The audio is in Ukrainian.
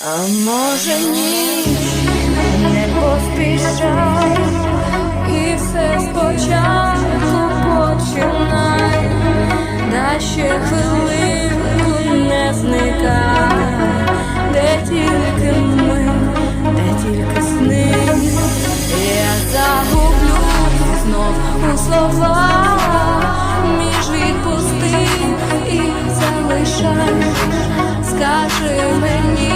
А може ні, не поспішай і все спочатку починай, Дай ще хвилинку не зникай, де тільки ми, де тільки сни, я загублю знов у слова. Між відпусти і залишай, скажи мені.